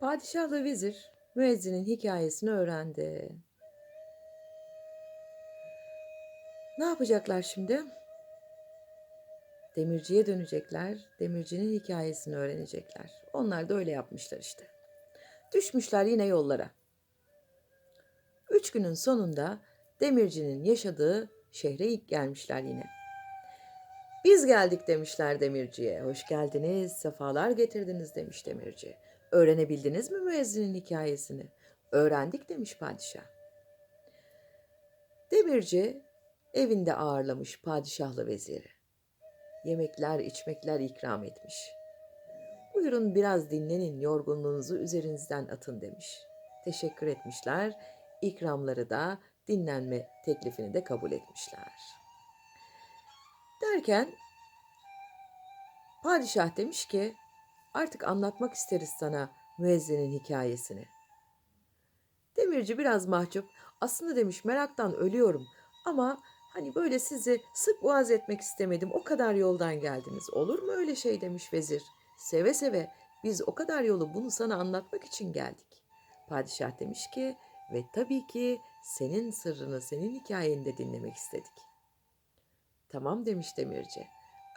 Padişahla vezir müezzinin hikayesini öğrendi. Ne yapacaklar şimdi? Demirciye dönecekler, demircinin hikayesini öğrenecekler. Onlar da öyle yapmışlar işte. Düşmüşler yine yollara. Üç günün sonunda demircinin yaşadığı şehre ilk gelmişler yine. Biz geldik demişler demirciye. Hoş geldiniz, sefalar getirdiniz demiş demirci. Öğrenebildiniz mi müezzinin hikayesini? Öğrendik demiş padişah. Demirci evinde ağırlamış padişahlı veziri. Yemekler, içmekler ikram etmiş. Buyurun biraz dinlenin, yorgunluğunuzu üzerinizden atın demiş. Teşekkür etmişler, ikramları da dinlenme teklifini de kabul etmişler. Derken padişah demiş ki artık anlatmak isteriz sana müezzinin hikayesini. Demirci biraz mahcup. Aslında demiş meraktan ölüyorum ama hani böyle sizi sık boğaz etmek istemedim. O kadar yoldan geldiniz. Olur mu öyle şey demiş vezir. Seve seve biz o kadar yolu bunu sana anlatmak için geldik. Padişah demiş ki ve tabii ki senin sırrını, senin hikayeni de dinlemek istedik. Tamam demiş demirci.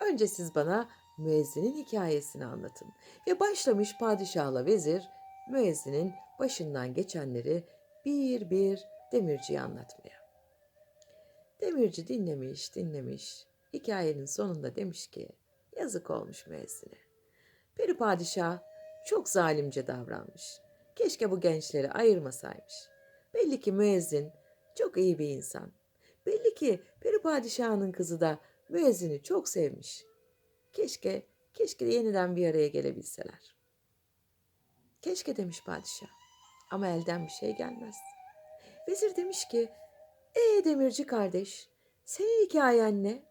Önce siz bana müezzinin hikayesini anlatın. Ve başlamış padişahla vezir müezzinin başından geçenleri bir bir demirciye anlatmaya. Demirci dinlemiş, dinlemiş. Hikayenin sonunda demiş ki yazık olmuş müezzine. Peri padişah çok zalimce davranmış. Keşke bu gençleri ayırmasaymış. Belli ki müezzin çok iyi bir insan. Belli ki peri padişahının kızı da müezzini çok sevmiş. Keşke, keşke de yeniden bir araya gelebilseler. Keşke demiş padişah. Ama elden bir şey gelmez. Vezir demiş ki, ee demirci kardeş, senin hikayen ne?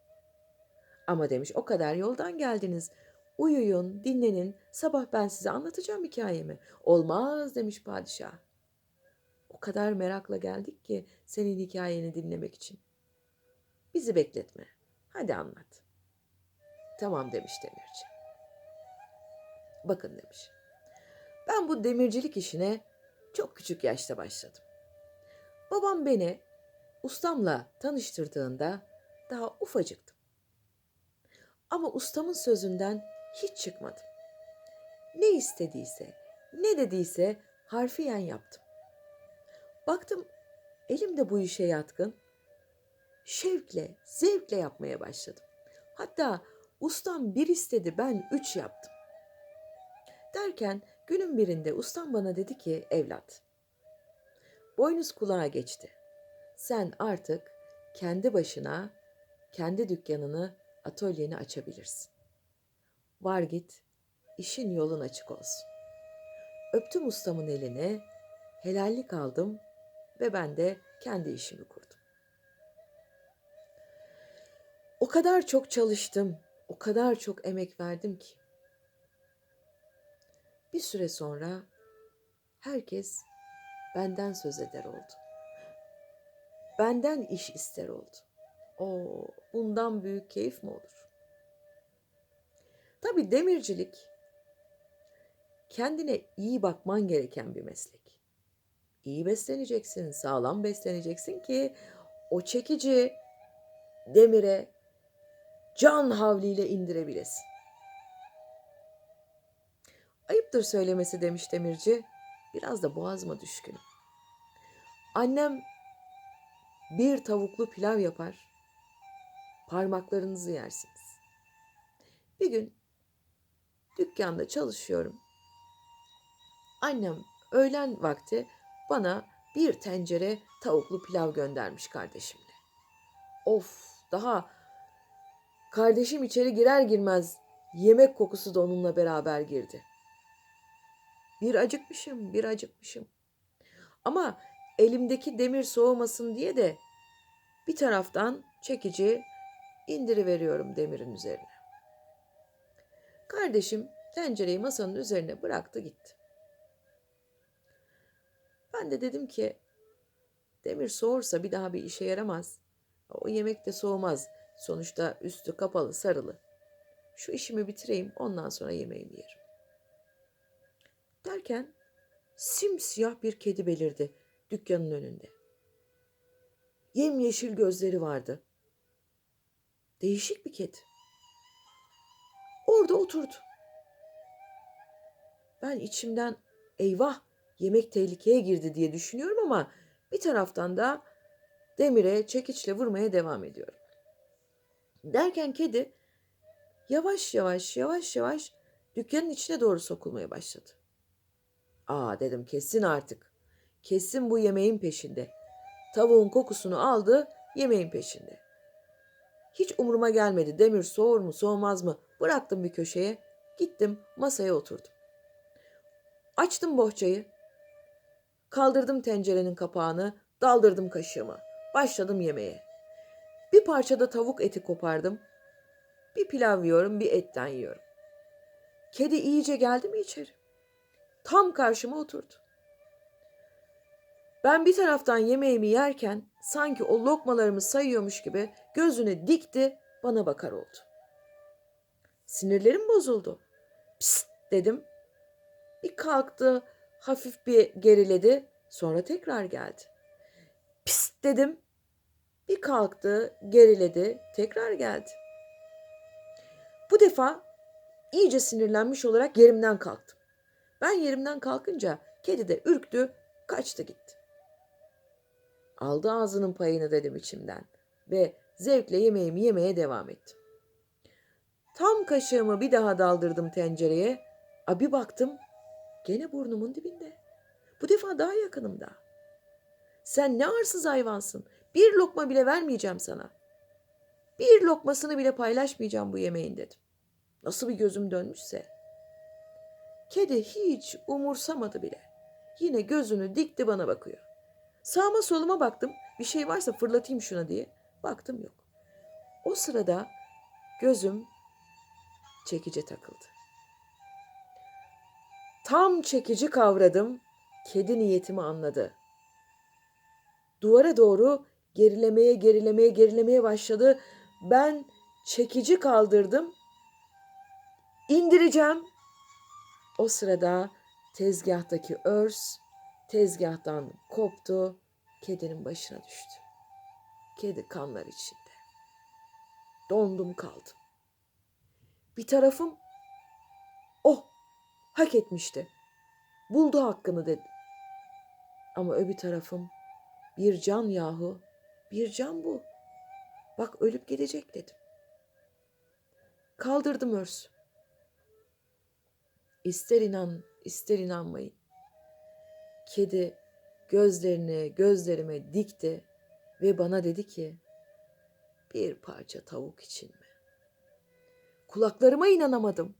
Ama demiş o kadar yoldan geldiniz. Uyuyun, dinlenin, sabah ben size anlatacağım hikayemi. Olmaz demiş padişah. O kadar merakla geldik ki senin hikayeni dinlemek için. Bizi bekletme. Hadi anlat. Tamam demiş demirci. Bakın demiş. Ben bu demircilik işine çok küçük yaşta başladım. Babam beni ustamla tanıştırdığında daha ufacıktım. Ama ustamın sözünden hiç çıkmadım. Ne istediyse, ne dediyse harfiyen yaptım. Baktım elim de bu işe yatkın. Şevkle, zevkle yapmaya başladım. Hatta ustam bir istedi ben üç yaptım. Derken günün birinde ustam bana dedi ki evlat, boynuz kulağa geçti. Sen artık kendi başına, kendi dükkanını, atölyeni açabilirsin. Var git, işin yolun açık olsun. Öptüm ustamın elini, helallik aldım ve ben de kendi işimi kurdum. O kadar çok çalıştım, o kadar çok emek verdim ki. Bir süre sonra herkes benden söz eder oldu. Benden iş ister oldu. O bundan büyük keyif mi olur? Tabii demircilik kendine iyi bakman gereken bir meslek. İyi besleneceksin, sağlam besleneceksin ki o çekici demire can havliyle indirebilesin. Ayıptır söylemesi demiş demirci. Biraz da boğazıma düşkünüm. Annem bir tavuklu pilav yapar. Parmaklarınızı yersiniz. Bir gün dükkanda çalışıyorum. Annem öğlen vakti bana bir tencere tavuklu pilav göndermiş kardeşimle. Of daha kardeşim içeri girer girmez yemek kokusu da onunla beraber girdi. Bir acıkmışım, bir acıkmışım. Ama elimdeki demir soğumasın diye de bir taraftan çekici indiriveriyorum demirin üzerine. Kardeşim tencereyi masanın üzerine bıraktı gitti. Ben de dedim ki demir soğursa bir daha bir işe yaramaz. O yemek de soğumaz. Sonuçta üstü kapalı, sarılı. Şu işimi bitireyim ondan sonra yemeğimi yerim. Derken simsiyah bir kedi belirdi dükkanın önünde. Yemyeşil gözleri vardı. Değişik bir kedi. Orada oturdu. Ben içimden eyvah yemek tehlikeye girdi diye düşünüyorum ama bir taraftan da demire çekiçle vurmaya devam ediyorum. Derken kedi yavaş yavaş yavaş yavaş dükkanın içine doğru sokulmaya başladı. Aa dedim kesin artık. Kesin bu yemeğin peşinde. Tavuğun kokusunu aldı, yemeğin peşinde. Hiç umuruma gelmedi. Demir soğur mu, soğumaz mı? Bıraktım bir köşeye. Gittim, masaya oturdum. Açtım bohçayı. Kaldırdım tencerenin kapağını, daldırdım kaşığımı. Başladım yemeğe. Bir parça da tavuk eti kopardım. Bir pilav yiyorum, bir etten yiyorum. Kedi iyice geldi mi içeri? Tam karşıma oturdu. Ben bir taraftan yemeğimi yerken sanki o lokmalarımı sayıyormuş gibi gözünü dikti bana bakar oldu. Sinirlerim bozuldu. Psst dedim. Bir kalktı, hafif bir geriledi, sonra tekrar geldi. Psst dedim. Bir kalktı, geriledi, tekrar geldi. Bu defa iyice sinirlenmiş olarak yerimden kalktım. Ben yerimden kalkınca kedi de ürktü, kaçtı gitti. Aldı ağzının payını dedim içimden ve zevkle yemeğimi yemeye devam ettim. Tam kaşığımı bir daha daldırdım tencereye. A bir baktım gene burnumun dibinde. Bu defa daha yakınımda. Sen ne arsız hayvansın. Bir lokma bile vermeyeceğim sana. Bir lokmasını bile paylaşmayacağım bu yemeğin dedim. Nasıl bir gözüm dönmüşse. Kedi hiç umursamadı bile. Yine gözünü dikti bana bakıyor. Sağıma soluma baktım. Bir şey varsa fırlatayım şuna diye. Baktım yok. O sırada gözüm çekici takıldı. Tam çekici kavradım. Kedi niyetimi anladı. Duvara doğru gerilemeye gerilemeye gerilemeye başladı. Ben çekici kaldırdım. İndireceğim. O sırada tezgahtaki örs tezgahtan koptu, kedinin başına düştü. Kedi kanlar içinde. Dondum kaldım. Bir tarafım oh hak etmişti. Buldu hakkını dedi. Ama öbür tarafım bir can yahu bir can bu. Bak ölüp gidecek dedim. Kaldırdım örs. İster inan ister inanmayın. Kedi gözlerini gözlerime dikti ve bana dedi ki bir parça tavuk için mi? Kulaklarıma inanamadım.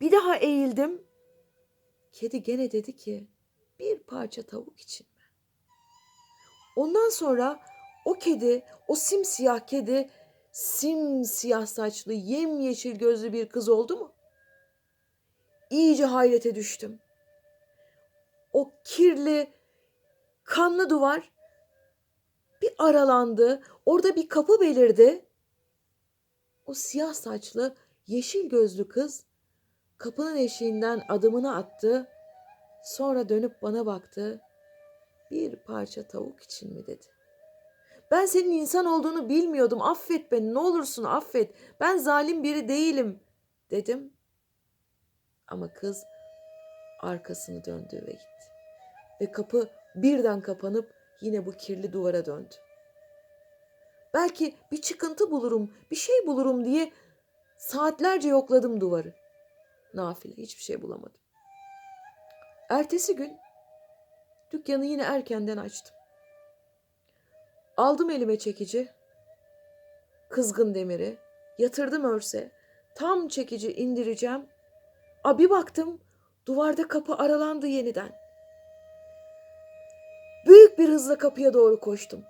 Bir daha eğildim. Kedi gene dedi ki bir parça tavuk için mi? Ondan sonra o kedi, o simsiyah kedi simsiyah saçlı, yemyeşil gözlü bir kız oldu mu? İyice hayrete düştüm. O kirli, kanlı duvar bir aralandı. Orada bir kapı belirdi. O siyah saçlı, yeşil gözlü kız kapının eşiğinden adımını attı. Sonra dönüp bana baktı. Bir parça tavuk için mi dedi. Ben senin insan olduğunu bilmiyordum. Affet beni ne olursun affet. Ben zalim biri değilim dedim. Ama kız arkasını döndü ve gitti. Ve kapı birden kapanıp yine bu kirli duvara döndü. Belki bir çıkıntı bulurum, bir şey bulurum diye saatlerce yokladım duvarı. Nafile hiçbir şey bulamadım. Ertesi gün dükkanı yine erkenden açtım. Aldım elime çekici, kızgın demiri, yatırdım örse, tam çekici indireceğim. A bir baktım duvarda kapı aralandı yeniden. Büyük bir hızla kapıya doğru koştum.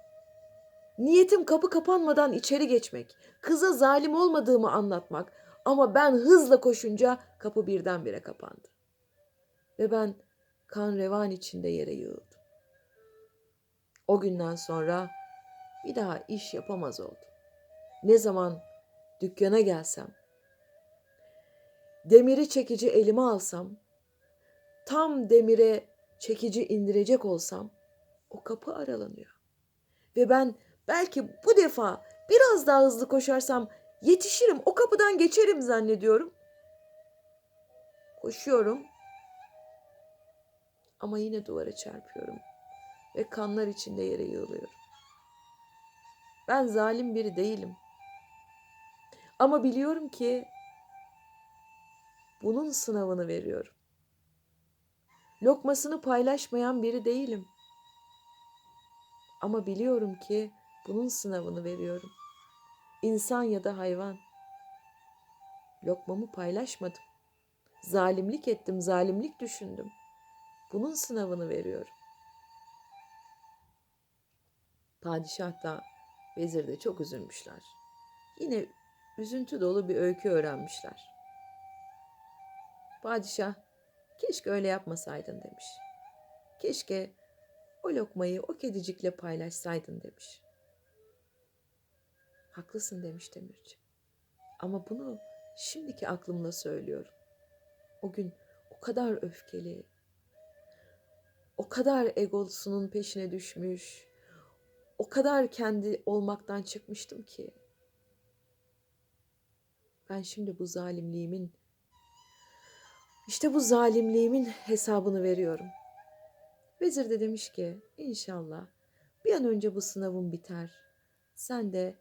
Niyetim kapı kapanmadan içeri geçmek, kıza zalim olmadığımı anlatmak ama ben hızla koşunca kapı birdenbire kapandı. Ve ben kan revan içinde yere yığıldım. O günden sonra bir daha iş yapamaz oldum. Ne zaman dükkana gelsem, demiri çekici elime alsam, tam demire çekici indirecek olsam o kapı aralanıyor. Ve ben belki bu defa biraz daha hızlı koşarsam yetişirim, o kapıdan geçerim zannediyorum. Koşuyorum. Ama yine duvara çarpıyorum ve kanlar içinde yere yığılıyorum. Ben zalim biri değilim. Ama biliyorum ki bunun sınavını veriyorum. Lokmasını paylaşmayan biri değilim. Ama biliyorum ki bunun sınavını veriyorum. İnsan ya da hayvan. Lokmamı paylaşmadım. Zalimlik ettim, zalimlik düşündüm. Bunun sınavını veriyorum. Padişah da vezir de çok üzülmüşler. Yine üzüntü dolu bir öykü öğrenmişler. Padişah keşke öyle yapmasaydın demiş. Keşke o lokmayı o kedicikle paylaşsaydın demiş. Haklısın demiş demirci. Ama bunu şimdiki aklımla söylüyorum. O gün o kadar öfkeli, o kadar egosunun peşine düşmüş, o kadar kendi olmaktan çıkmıştım ki. Ben şimdi bu zalimliğimin, işte bu zalimliğimin hesabını veriyorum. Vezir de demiş ki inşallah bir an önce bu sınavın biter. Sen de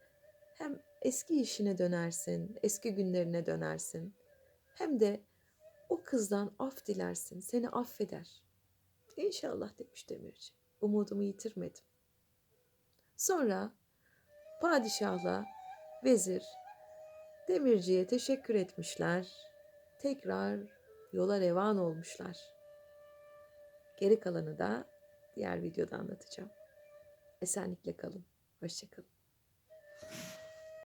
hem eski işine dönersin, eski günlerine dönersin. Hem de o kızdan af dilersin, seni affeder. İnşallah demiş demirci. Umudumu yitirmedim. Sonra padişahla vezir demirciye teşekkür etmişler. Tekrar yola revan olmuşlar. Geri kalanı da diğer videoda anlatacağım. Esenlikle kalın. Hoşçakalın.